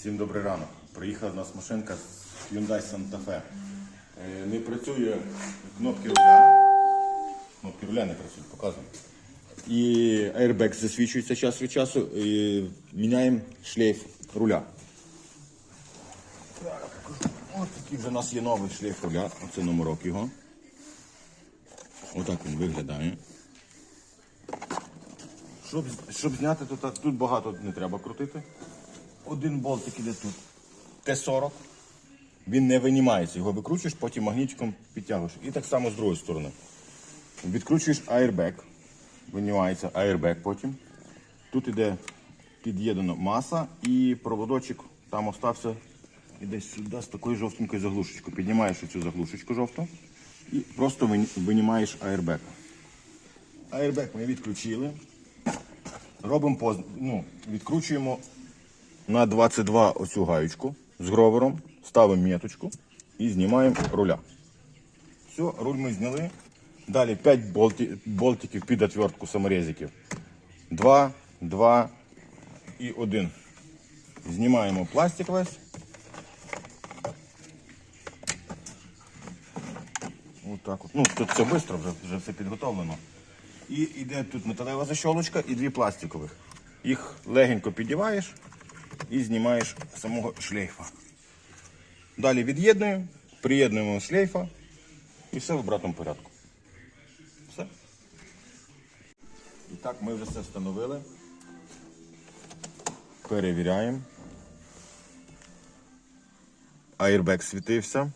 Всім добрий ранок. Приїхала до нас машинка з Hyundai Santa Fe. Е, Не працює кнопки руля. Кнопки руля не працюють, показуємо. І airbag засвічується час від часу. І міняємо шлейф руля. Ось такий вже у нас є новий шлейф руля. Оце номерок його. Отак він виглядає. Щоб, щоб зняти, то так, тут багато не треба крутити. Один болтик іде тут. Т-40. Він не винімається. Його викручуєш, потім магнітиком підтягуєш. І так само з другої сторони. Відкручуєш аербек. Винімається аербек потім. Тут іде під'єднана маса і проводочок там остався. Іде сюди з такою жовтенькою заглушечкою. Піднімаєш цю заглушечку жовту і просто винімаєш аербек. Аербек ми відключили. Робимо поз... ну, відкручуємо на 22 оцю гаючку з гровером, ставимо меточку і знімаємо руля. Все, руль ми зняли. Далі 5 болті... болтиків під отвертку саморезиків. 2, 2 і 1. Знімаємо пластик весь. Отак от. Ну, тут все швидко, вже, вже все підготовлено. І йде тут металева защолочка і дві пластикових. Їх легенько підіваєш і знімаєш самого шлейфа. Далі від'єднуємо, приєднуємо шлейфа і все в обратному порядку. Все. І так, ми вже все встановили. Перевіряємо. Аірбек світився.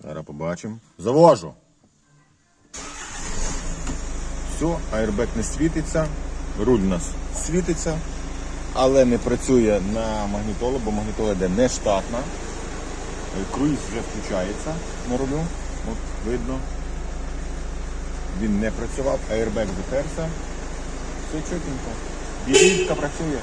Зараз побачимо. Завожу. Все, аербек не світиться, руль у нас світиться, але не працює на магнітолу, бо магнітола йде не штатна. Е, Круїз вже включається на рулю. От видно. Він не працював, аербек затерся. Все чотенько. Білітка працює.